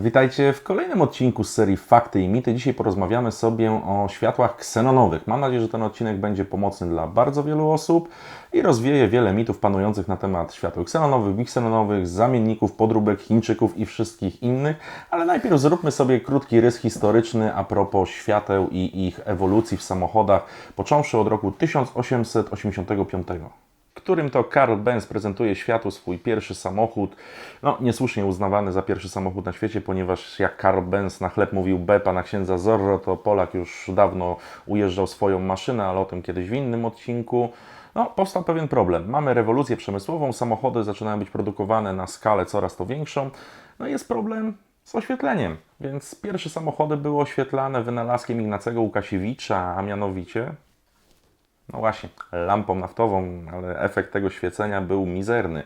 Witajcie w kolejnym odcinku z serii Fakty i Mity. Dzisiaj porozmawiamy sobie o światłach ksenonowych. Mam nadzieję, że ten odcinek będzie pomocny dla bardzo wielu osób i rozwieje wiele mitów panujących na temat światł ksenonowych, biksenonowych, zamienników, podróbek, Chińczyków i wszystkich innych. Ale najpierw zróbmy sobie krótki rys historyczny a propos świateł i ich ewolucji w samochodach, począwszy od roku 1885 którym to Karl Benz prezentuje światu swój pierwszy samochód, no niesłusznie uznawany za pierwszy samochód na świecie, ponieważ jak Karl Benz na chleb mówił Bepa na księdza Zorro, to Polak już dawno ujeżdżał swoją maszynę, ale o tym kiedyś w innym odcinku. No, powstał pewien problem. Mamy rewolucję przemysłową, samochody zaczynają być produkowane na skalę coraz to większą. No jest problem z oświetleniem. Więc pierwsze samochody były oświetlane wynalazkiem Ignacego Łukasiewicza, a mianowicie no właśnie, lampą naftową, ale efekt tego świecenia był mizerny.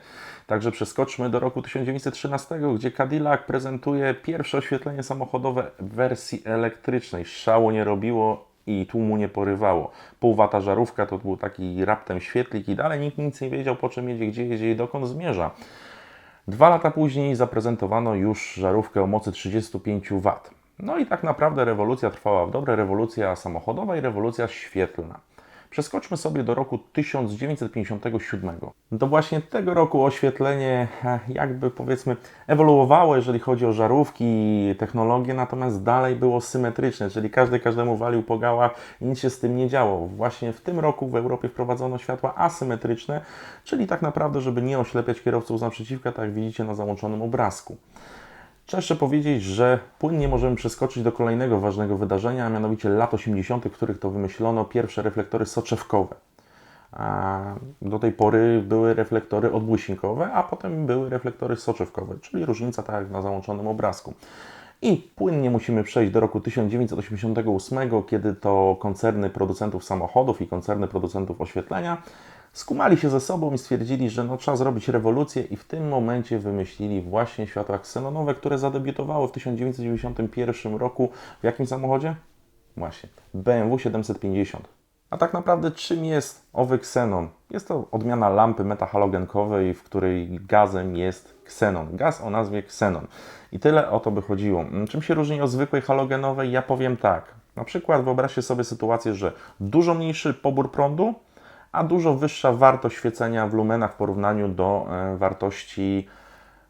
Także przeskoczmy do roku 1913, gdzie Cadillac prezentuje pierwsze oświetlenie samochodowe w wersji elektrycznej. Szału nie robiło i tłumu nie porywało. Półwata żarówka to był taki raptem świetlik i dalej nikt nic nie wiedział po czym jedzie, gdzie jedzie i dokąd zmierza. Dwa lata później zaprezentowano już żarówkę o mocy 35 W. No i tak naprawdę rewolucja trwała w dobre, rewolucja samochodowa i rewolucja świetlna. Przeskoczmy sobie do roku 1957. Do właśnie tego roku oświetlenie e, jakby powiedzmy ewoluowało, jeżeli chodzi o żarówki i technologie, natomiast dalej było symetryczne, czyli każdy każdemu walił po i nic się z tym nie działo. Właśnie w tym roku w Europie wprowadzono światła asymetryczne, czyli tak naprawdę, żeby nie oślepiać kierowców z naprzeciwka, tak jak widzicie na załączonym obrazku. Trzeba jeszcze powiedzieć, że płynnie możemy przeskoczyć do kolejnego ważnego wydarzenia, a mianowicie lat 80., w których to wymyślono pierwsze reflektory soczewkowe. Do tej pory były reflektory odbłysinkowe, a potem były reflektory soczewkowe, czyli różnica tak jak na załączonym obrazku. I płynnie musimy przejść do roku 1988, kiedy to koncerny producentów samochodów i koncerny producentów oświetlenia skumali się ze sobą i stwierdzili, że no, trzeba zrobić rewolucję i w tym momencie wymyślili właśnie światła ksenonowe, które zadebiutowały w 1991 roku. W jakim samochodzie? Właśnie, BMW 750. A tak naprawdę czym jest owy ksenon? Jest to odmiana lampy metahalogenkowej, w której gazem jest ksenon. Gaz o nazwie ksenon. I tyle o to by chodziło. Czym się różni od zwykłej halogenowej? Ja powiem tak. Na przykład wyobraźcie sobie sytuację, że dużo mniejszy pobór prądu, a dużo wyższa wartość świecenia w lumenach w porównaniu do e, wartości,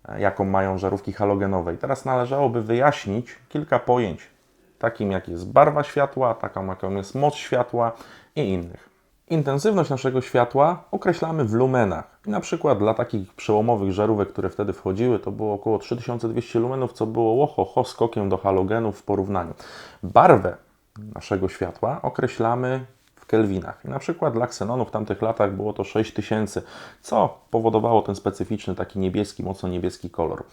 e, jaką mają żarówki halogenowe. I teraz należałoby wyjaśnić kilka pojęć, takim jak jest barwa światła, taką jaką jest moc światła i innych. Intensywność naszego światła określamy w lumenach. I na przykład dla takich przełomowych żarówek, które wtedy wchodziły, to było około 3200 lumenów, co było łoho, skokiem do halogenów w porównaniu. Barwę naszego światła określamy kelwinach. I na przykład dla ksenonu w tamtych latach było to 6000, co powodowało ten specyficzny, taki niebieski, mocno niebieski kolor.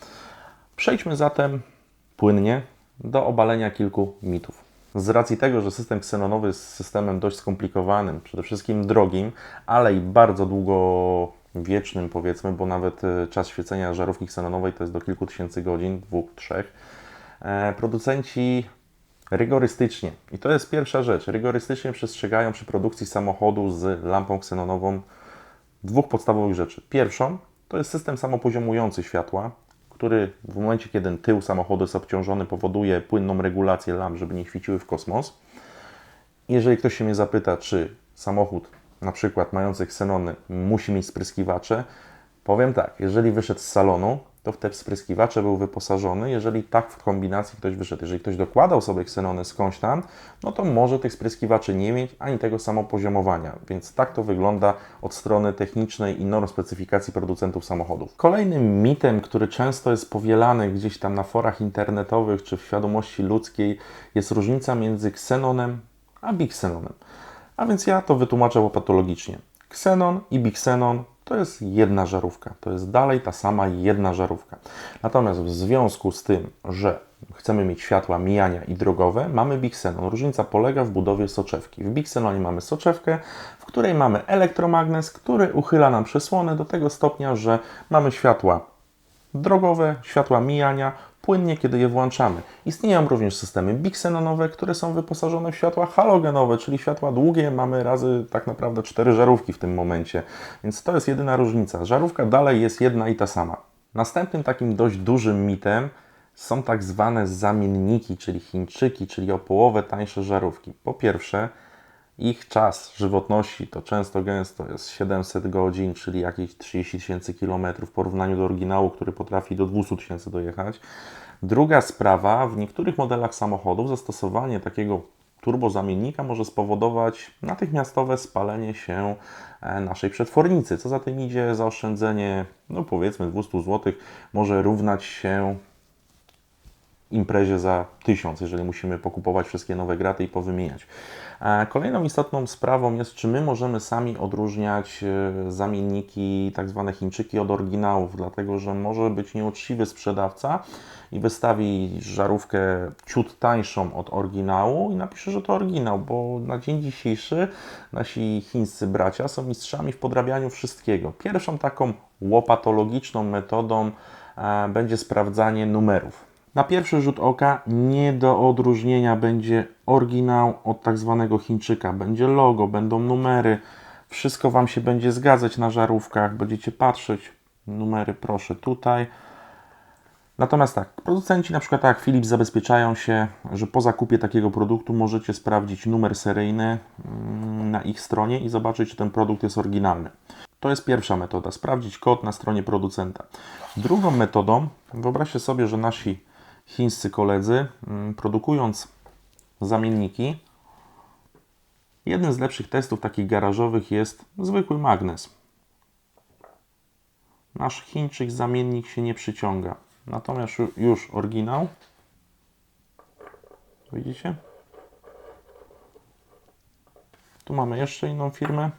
Przejdźmy zatem płynnie do obalenia kilku mitów. Z racji tego, że system ksenonowy jest systemem dość skomplikowanym, przede wszystkim drogim, ale i bardzo długowiecznym, powiedzmy, bo nawet e, czas świecenia żarówki ksenonowej to jest do kilku tysięcy godzin, dwóch, trzech. E, producenci rygorystycznie, i to jest pierwsza rzecz, rygorystycznie przestrzegają przy produkcji samochodu z lampą ksenonową dwóch podstawowych rzeczy. Pierwszą to jest system samopoziomujący światła, który w momencie, kiedy tył samochodu jest obciążony, powoduje płynną regulację lamp, żeby nie świeciły w kosmos. Jeżeli ktoś się mnie zapyta, czy samochód, na przykład mający ksenony, musi mieć spryskiwacze, powiem tak, jeżeli wyszedł z salonu, to w te spryskiwacze był wyposażony. Jeżeli tak w kombinacji ktoś wyszedł, jeżeli ktoś dokładał sobie ksenony skądś tam, no to może tych spryskiwaczy nie mieć, ani tego samopoziomowania. Więc tak to wygląda od strony technicznej i norm specyfikacji producentów samochodów. Kolejnym mitem, który często jest powielany gdzieś tam na forach internetowych czy w świadomości ludzkiej, jest różnica między ksenonem a biksenonem. A więc ja to wytłumaczę patologicznie. Ksenon i biksenon to jest jedna żarówka. To jest dalej ta sama jedna żarówka. Natomiast w związku z tym, że chcemy mieć światła mijania i drogowe, mamy biksenon. Różnica polega w budowie soczewki. W biksenonie mamy soczewkę, w której mamy elektromagnes, który uchyla nam przesłony do tego stopnia, że mamy światła drogowe, światła mijania, płynnie, kiedy je włączamy. Istnieją również systemy biksenonowe, które są wyposażone w światła halogenowe, czyli światła długie. Mamy razy tak naprawdę cztery żarówki w tym momencie, więc to jest jedyna różnica. Żarówka dalej jest jedna i ta sama. Następnym takim dość dużym mitem są tak zwane zamienniki, czyli Chińczyki, czyli o połowę tańsze żarówki. Po pierwsze, ich czas żywotności to często gęsto jest 700 godzin, czyli jakieś 30 tysięcy kilometrów w porównaniu do oryginału, który potrafi do 200 tysięcy dojechać. Druga sprawa, w niektórych modelach samochodów zastosowanie takiego turbozamiennika może spowodować natychmiastowe spalenie się e, naszej przetwornicy. Co za tym idzie, zaoszczędzenie, no powiedzmy 200 zł może równać się imprezie za 1000, jeżeli musimy pokupować wszystkie nowe graty i powymieniać. Kolejną istotną sprawą jest, czy my możemy sami odróżniać e, zamienniki, tak zwane Chińczyki od oryginałów, dlatego że może być nieuczciwy sprzedawca i wystawi żarówkę ciut tańszą od oryginału i napisze, że to oryginał, bo na dzień dzisiejszy nasi chińscy bracia są mistrzami w podrabianiu wszystkiego. Pierwszą taką łopatologiczną metodą e, będzie sprawdzanie numerów. Na pierwszy rzut oka nie do odróżnienia będzie oryginał od tak zwanego Chińczyka. Będzie logo, będą numery, wszystko Wam się będzie zgadzać na żarówkach, będziecie patrzeć, numery proszę tutaj. Natomiast tak, producenci na przykład tak jak Philips zabezpieczają się, że po zakupie takiego produktu możecie sprawdzić numer seryjny mm, na ich stronie i zobaczyć, czy ten produkt jest oryginalny. To jest pierwsza metoda, sprawdzić kod na stronie producenta. Drugą metodą, wyobraźcie sobie, że nasi chińscy koledzy, mm, produkując zamienniki, jednym z lepszych testów takich garażowych jest zwykły magnes. Nasz Chińczyk zamiennik się nie przyciąga. Natomiast już oryginał, widzicie? Tu mamy jeszcze inną firmę.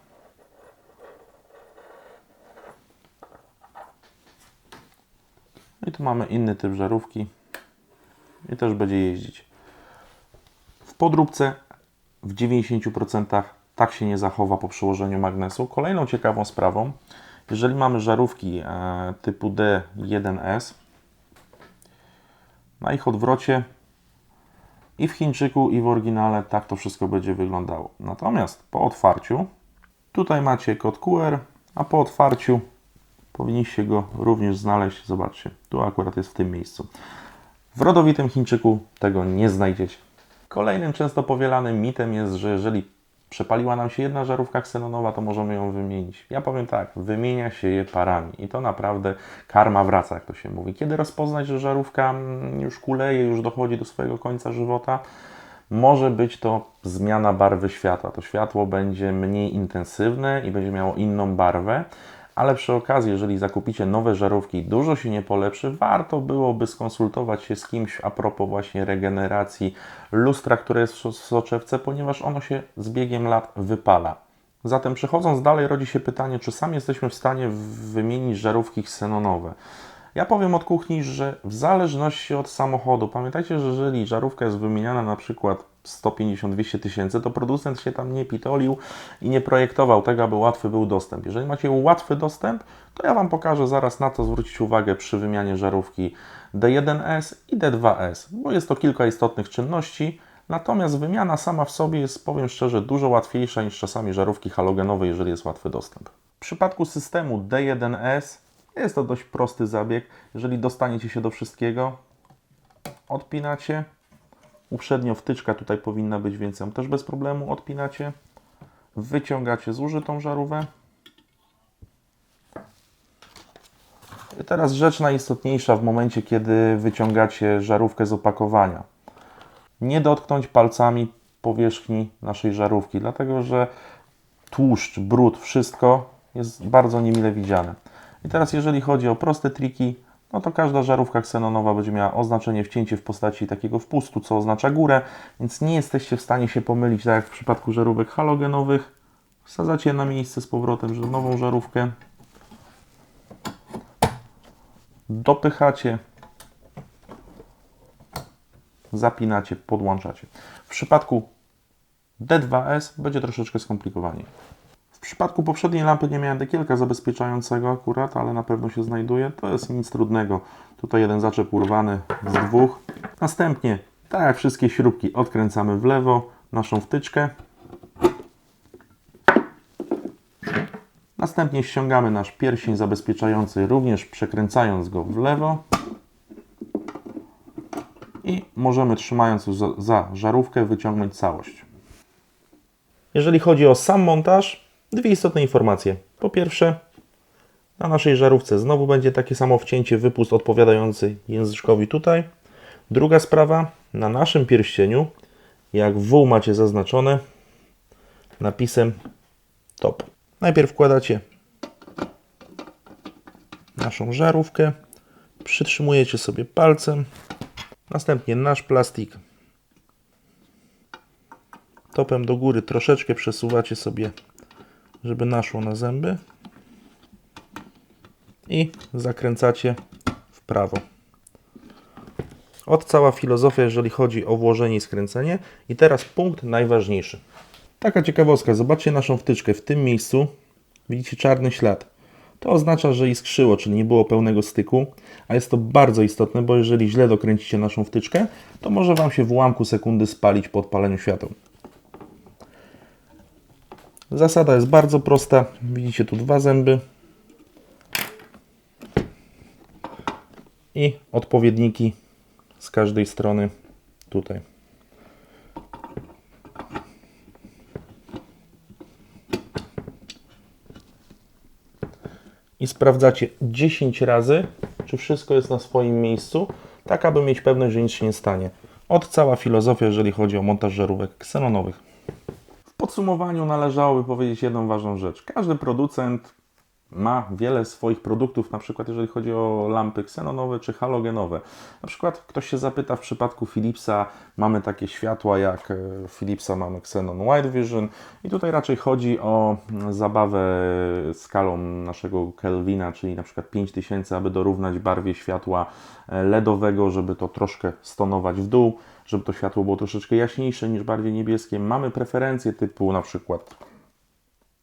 I tu mamy inny typ żarówki i też będzie jeździć. W podróbce w 90% tak się nie zachowa po przyłożeniu magnesu. Kolejną ciekawą sprawą, jeżeli mamy żarówki e, typu D1S, na ich odwrocie i w Chińczyku, i w oryginale tak to wszystko będzie wyglądało. Natomiast po otwarciu, tutaj macie kod QR, a po otwarciu powinniście go również znaleźć. Zobaczcie, tu akurat jest w tym miejscu. W rodowitym Chińczyku tego nie znajdziecie. Kolejnym często powielanym mitem jest, że jeżeli przepaliła nam się jedna żarówka ksenonowa, to możemy ją wymienić. Ja powiem tak, wymienia się je parami i to naprawdę karma wraca, jak to się mówi. Kiedy rozpoznać, że żarówka mm, już kuleje, już dochodzi do swojego końca żywota, może być to zmiana barwy światła. To światło będzie mniej intensywne i będzie miało inną barwę, ale przy okazji, jeżeli zakupicie nowe żarówki, dużo się nie polepszy, warto byłoby skonsultować się z kimś a propos właśnie regeneracji lustra, które jest w soczewce, ponieważ ono się z biegiem lat wypala. Zatem przechodząc dalej, rodzi się pytanie, czy sami jesteśmy w stanie wymienić żarówki ksenonowe. Ja powiem od kuchni, że w zależności od samochodu, pamiętajcie, że jeżeli żarówka jest wymieniana na przykład 150-200 tysięcy, to producent się tam nie pitolił i nie projektował tego, aby łatwy był dostęp. Jeżeli macie łatwy dostęp, to ja Wam pokażę zaraz na co zwrócić uwagę przy wymianie żarówki D1S i D2S, bo jest to kilka istotnych czynności, natomiast wymiana sama w sobie jest, powiem szczerze, dużo łatwiejsza niż czasami żarówki halogenowe, jeżeli jest łatwy dostęp. W przypadku systemu D1S jest to dość prosty zabieg. Jeżeli dostaniecie się do wszystkiego, odpinacie, Uprzednio wtyczka tutaj powinna być, więc ją też bez problemu odpinacie. Wyciągacie zużytą żarówkę. I teraz rzecz najistotniejsza w momencie, kiedy wyciągacie żarówkę z opakowania. Nie dotknąć palcami powierzchni naszej żarówki, dlatego że tłuszcz, brud, wszystko jest bardzo niemile widziane. I teraz jeżeli chodzi o proste triki, no to każda żarówka ksenonowa będzie miała oznaczenie wcięcie w postaci takiego wpustu, co oznacza górę, więc nie jesteście w stanie się pomylić, tak jak w przypadku żarówek halogenowych. Wsadzacie na miejsce z powrotem nową żarówkę, dopychacie, zapinacie, podłączacie. W przypadku D2S będzie troszeczkę skomplikowanie. W przypadku poprzedniej lampy nie miałem dekielka zabezpieczającego akurat, ale na pewno się znajduje. To jest nic trudnego. Tutaj jeden zaczep urwany z dwóch. Następnie, tak jak wszystkie śrubki, odkręcamy w lewo naszą wtyczkę. Następnie ściągamy nasz pierścień zabezpieczający, również przekręcając go w lewo. i możemy trzymając za, za żarówkę wyciągnąć całość. Jeżeli chodzi o sam montaż, dwie istotne informacje. Po pierwsze, na naszej żarówce znowu będzie takie samo wcięcie, wypust odpowiadający języczkowi tutaj. Druga sprawa, na naszym pierścieniu, jak W macie zaznaczone napisem top. Najpierw wkładacie naszą żarówkę, przytrzymujecie sobie palcem, następnie nasz plastik topem do góry troszeczkę przesuwacie sobie, żeby naszło na zęby i zakręcacie w prawo. Od cała filozofia, jeżeli chodzi o włożenie i skręcenie. I teraz punkt najważniejszy. Taka ciekawostka, zobaczcie naszą wtyczkę. W tym miejscu widzicie czarny ślad. To oznacza, że iskrzyło, czyli nie było pełnego styku, a jest to bardzo istotne, bo jeżeli źle dokręcicie naszą wtyczkę, to może Wam się w ułamku sekundy spalić po odpaleniu świateł. Zasada jest bardzo prosta. Widzicie tu dwa zęby i odpowiedniki z każdej strony tutaj. I sprawdzacie 10 razy, czy wszystko jest na swoim miejscu, tak aby mieć pewność, że nic się nie stanie. Od cała filozofia, jeżeli chodzi o montaż żarówek ksenonowych. Podsumowaniu należałoby powiedzieć jedną ważną rzecz. Każdy producent ma wiele swoich produktów, na przykład jeżeli chodzi o lampy ksenonowe czy halogenowe. Na przykład ktoś się zapyta w przypadku Philipsa, mamy takie światła jak e, Philipsa mamy Xenon White Vision i tutaj raczej chodzi o zabawę skalą naszego Kelvina, czyli na przykład 5000, aby dorównać barwie światła e, LEDowego, żeby to troszkę stonować w dół, żeby to światło było troszeczkę jaśniejsze niż barwie niebieskie. Mamy preferencje typu na przykład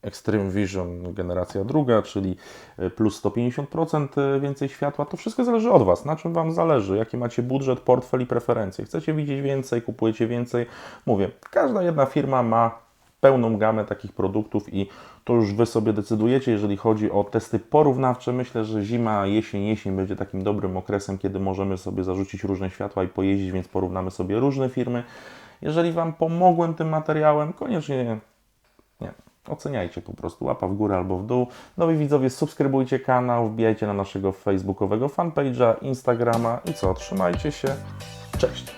Extreme Vision generacja druga, czyli e, plus 150% więcej światła. To wszystko zależy od Was, na czym Wam zależy, jaki macie budżet, portfel i preferencje. Chcecie widzieć więcej, kupujecie więcej. Mówię, każda jedna firma ma pełną gamę takich produktów i to już Wy sobie decydujecie, jeżeli chodzi o testy porównawcze. Myślę, że zima, jesień, jesień będzie takim dobrym okresem, kiedy możemy sobie zarzucić różne światła i pojeździć, więc porównamy sobie różne firmy. Jeżeli Wam pomogłem tym materiałem, koniecznie nie, oceniajcie po prostu, łapa w górę albo w dół. Nowi widzowie, subskrybujcie kanał, wbijajcie na naszego facebookowego fanpage'a, Instagrama i co, trzymajcie się, cześć!